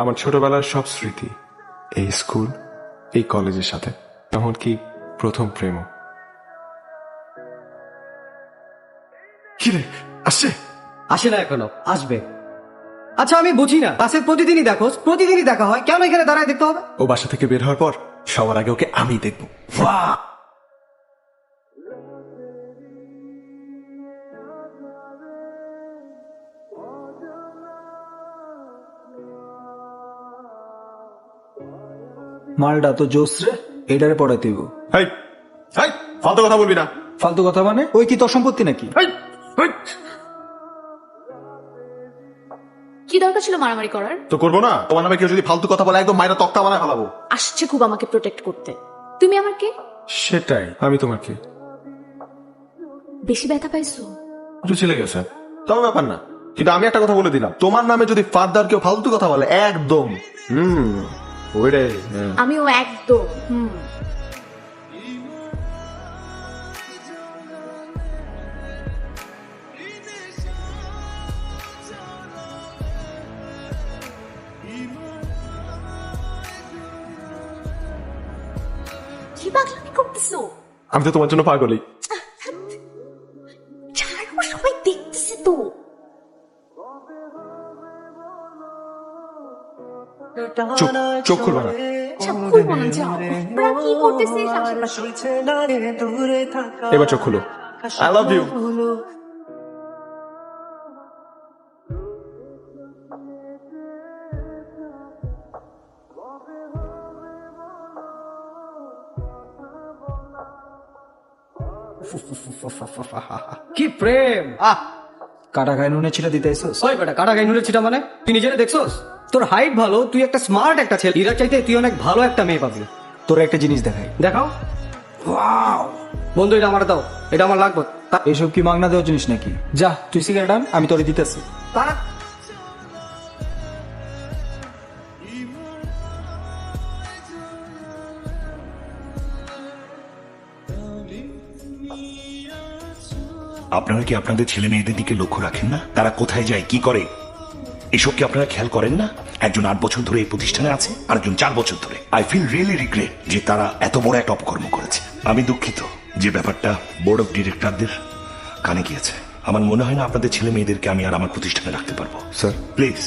আমার ছোটবেলার সব স্মৃতি এই স্কুল এই কলেজের সাথে এমনকি প্রথম প্রেমও। কিরে আসছে? আসে না এখনও আসবে। আচ্ছা আমি বুঝি না। বাসে প্রতিদিনই দেখো প্রতিদিনই দেখা হয়। কেন এখানে দাঁড়ায় দেখতে হবে? ও বাসা থেকে বের হওয়ার পর সবার আগে ওকে আমি দেখব। মালটা তো জোস রে এটারে পড়াইতে হইব হেই, হেই, ফালতু কথা বলবি না। ফালতু কথা মানে? ওই কি তোর সম্পত্তি নাকি? হেই, হেই। কি দরকার ছিল মারামারি করার? তো করব না। তোমার নামে কেউ যদি ফালতু কথা বলে একদম মায়েরা তক্তা বানায় ফেলাবো। আসছে খুব আমাকে প্রোটেক্ট করতে। তুমি আমার কে? সেটাই আমি তোমাকে। বেশি ব্যথা পাইছো? একটু ছেলে গেছে। তবে ব্যাপার না। কিন্তু আমি একটা কথা বলে দিলাম। তোমার নামে যদি ফাদার কেউ ফালতু কথা বলে একদম। হুম। ওইটাই। আমিও একদম হুম। আমি তো তোমার জন্য পাগলই। সবাই দেখতেছে তো। চোখ চোখ খুলবা না খুলবো না যাও ওরা কি করতেছে আশেপাশে এবার চোখ খুলো। আই লাভ ইউ কি প্রেম? আহ। কাটা খায় নুনে ছিটা দিতে এসোস? ওই বেটা কাটা গাই নুনে ছিটা মানে? তুই নিজেরে দেখছোস? তোর হাইট ভালো তুই একটা স্মার্ট একটা ছেলে। ইরা চাইতে তুই অনেক ভালো একটা মেয়ে পাবি। তোর একটা জিনিস দেখাই। দেখাও। বন্ধু এটা আমার দাও। এটা আমার লাগবে। এইসব কি মাগনা দেওয়ার জিনিস নাকি? যা তুই সিগারেট আন আমি তোরে দিতেছি। তারা আপনারা কি আপনাদের ছেলে মেয়েদের দিকে লক্ষ্য রাখেন না? তারা কোথায় যায় কি করে? এসব কি আপনারা খেয়াল করেন না? একজন আট বছর ধরে এই প্রতিষ্ঠানে আছে আরেকজন চার বছর ধরে। আই ফিল রিয়েলি রিগ্রেট যে তারা এত বড় একটা অপকর্ম করেছে। আমি দুঃখিত যে ব্যাপারটা বোর্ড অফ ডিরেক্টরদের কানে গিয়েছে। আমার মনে হয় না আপনাদের ছেলে মেয়েদেরকে আমি আর আমার প্রতিষ্ঠানে রাখতে পারব। স্যার প্লিজ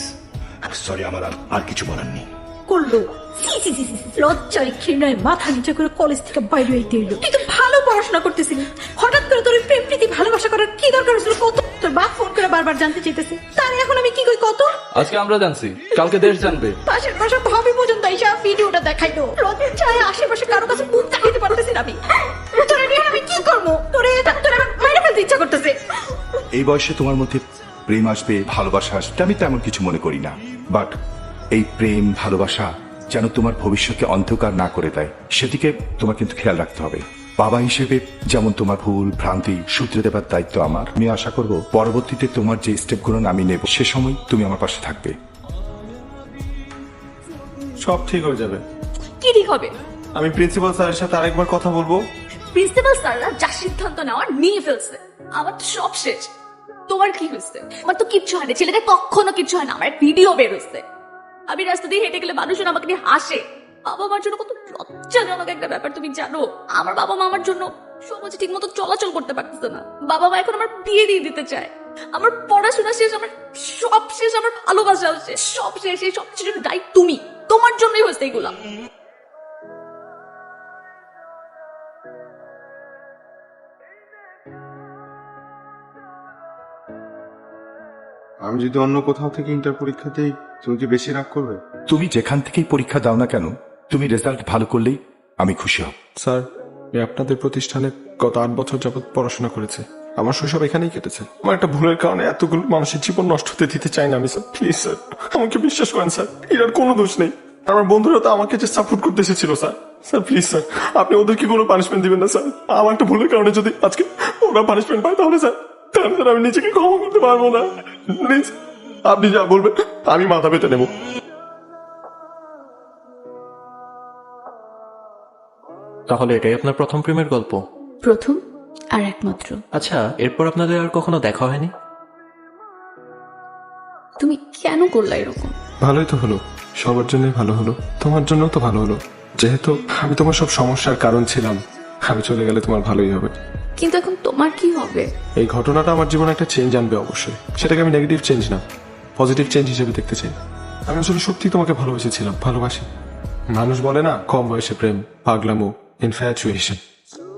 সরি আমার আর আর কিছু বলার নেই। করল। লজ্জায় ঘৃণায় মাথা নিচে করে কলেজ থেকে বাইরে হইতে হইল তুই তো ভালো পড়াশোনা করতেছিলি। হঠাৎ করে তোর প্রেম প্রীতি ভালোবাসা করার কি দরকার ছিল কত তোর বাপ ফোন করে বারবার জানতে চাইতেছে। তার এখন আমি কি কই কত? আজকে আমরা জানছি কালকে দেশ জানবে। পাশের পাশে ভাবি পর্যন্ত এসে ভিডিওটা দেখাইলো। আশেপাশে কারও কাছে মুখ দেখাইতে পারতেছি না আমি। তোরে নিয়ে আমি কি করব? তোরে মেরে ফেলতে ইচ্ছা করতেছে। এই বয়সে তোমার মধ্যে প্রেম আসবে ভালোবাসা আসবে আমি তেমন কিছু মনে করি না। বাট এই প্রেম ভালোবাসা যেন তোমার ভবিষ্যৎকে অন্ধকার না করে দেয় সেদিকে তোমার কিন্তু খেয়াল রাখতে হবে। বাবা হিসেবে যেমন তোমার ভুল ভ্রান্তি শুধরে দেবার দায়িত্ব আমার। আমি আশা করব পরবর্তীতে তোমার যে স্টেপগুলো আমি নেব সে সময় তুমি আমার পাশে থাকবে। সব ঠিক হয়ে যাবে। কি ঠিক হবে? আমি প্রিন্সিপাল স্যারের সাথে আরেকবার কথা বলব। প্রিন্সিপাল স্যাররা যা সিদ্ধান্ত নেওয়ার নিয়ে ফেলছে। আমার তো সব শেষ। তোমার কি হয়েছে? আমার তো কিচ্ছু হয় না ছেলেদের কখনো কিচ্ছু হয় না। আমার ভিডিও বের আমি রাস্তা দিয়ে হেঁটে গেলে মানুষজন আমাকে নিয়ে হাসে। বাবা মার জন্য কত লজ্জাজনক একটা ব্যাপার তুমি জানো। আমার বাবা মা আমার জন্য সমাজে ঠিক মতো চলাচল করতে পারতেছে না। বাবা মা এখন আমার বিয়ে দিয়ে দিতে চায়। আমার পড়াশোনা শেষ আমার সব শেষ আমার শেষ সব শেষ এই সব কিছুর দায়ী তুমি। তোমার জন্যই হয়েছে এগুলা। আমি যদি অন্য কোথাও থেকে ইন্টার পরীক্ষা দিই তুমি কি বেশি রাগ করবে? তুমি যেখান থেকেই পরীক্ষা দাও না কেন তুমি রেজাল্ট ভালো করলেই আমি খুশি হব। স্যার আমি আপনাদের প্রতিষ্ঠানে গত আট বছর যাবৎ পড়াশোনা করেছি। আমার শৈশব এখানেই কেটেছে। আমার একটা ভুলের কারণে এতগুলো মানুষের জীবন নষ্ট হতে দিতে চাই না আমি, স্যার। প্লিজ স্যার, আমাকে বিশ্বাস করেন, স্যার। এটার কোনো দোষ নেই। আমার বন্ধুরা তো আমাকে যে সাপোর্ট করতে এসেছিল, স্যার। স্যার প্লিজ স্যার আপনি ওদেরকে কোনো পানিশমেন্ট দিবেন না, স্যার। আমার একটা ভুলের কারণে যদি আজকে ওরা পানিশমেন্ট পায়, তাহলে, স্যার তাহলে, স্যার, আমি নিজেকে ক্ষমা করতে পারব না। প্লিজ আপনি যা বলবেন, আমি মাথা পেতে নেব। তাহলে এটাই আপনার প্রথম প্রেমের গল্প? প্রথম আর একমাত্র। আচ্ছা এরপর আপনাদের আর কখনো দেখা হয়নি? তুমি কেন করলা এরকম? ভালোই তো হলো। সবার জন্যই ভালো হলো। তোমার জন্য তো ভালো হলো। যেহেতু আমি তোমার সব সমস্যার কারণ ছিলাম আমি চলে গেলে তোমার ভালোই হবে। কিন্তু এখন তোমার কি হবে? এই ঘটনাটা আমার জীবনে একটা চেঞ্জ আনবে অবশ্যই। সেটাকে আমি নেগেটিভ চেঞ্জ না পজিটিভ চেঞ্জ হিসেবে দেখতে চাই। আমি আসলে সত্যি তোমাকে ভালোবেসেছিলাম ভালোবাসি। মানুষ বলে না কম বয়সে প্রেম পাগলামো ইনফ্যাচুয়েশন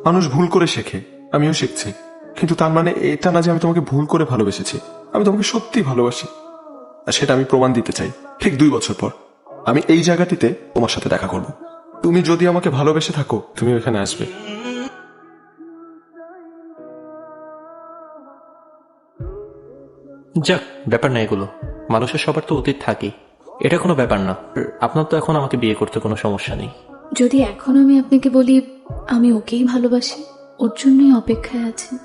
মানুষ ভুল করে শেখে, আমিও শিখছি। কিন্তু তার মানে এটা না যে আমি তোমাকে ভুল করে ভালোবেসেছি, আমি তোমাকে সত্যি ভালোবাসি। আর সেটা আমি প্রমাণ দিতে চাই, ঠিক দুই বছর পর। আমি এই জায়গাটিতে তোমার সাথে দেখা করব। তুমি যদি আমাকে ভালোবেসে থাকো, তুমি ওখানে আসবে। যাক, ব্যাপার না এগুলো। মানুষের সবার তো অতীত থাকেই। এটা কোনো ব্যাপার না। আপনার তো এখন আমাকে বিয়ে করতে কোনো সমস্যা নেই। যদি এখন আমি আপনাকে বলি আমি ওকেই ভালোবাসি ওর জন্যই অপেক্ষায় আছি।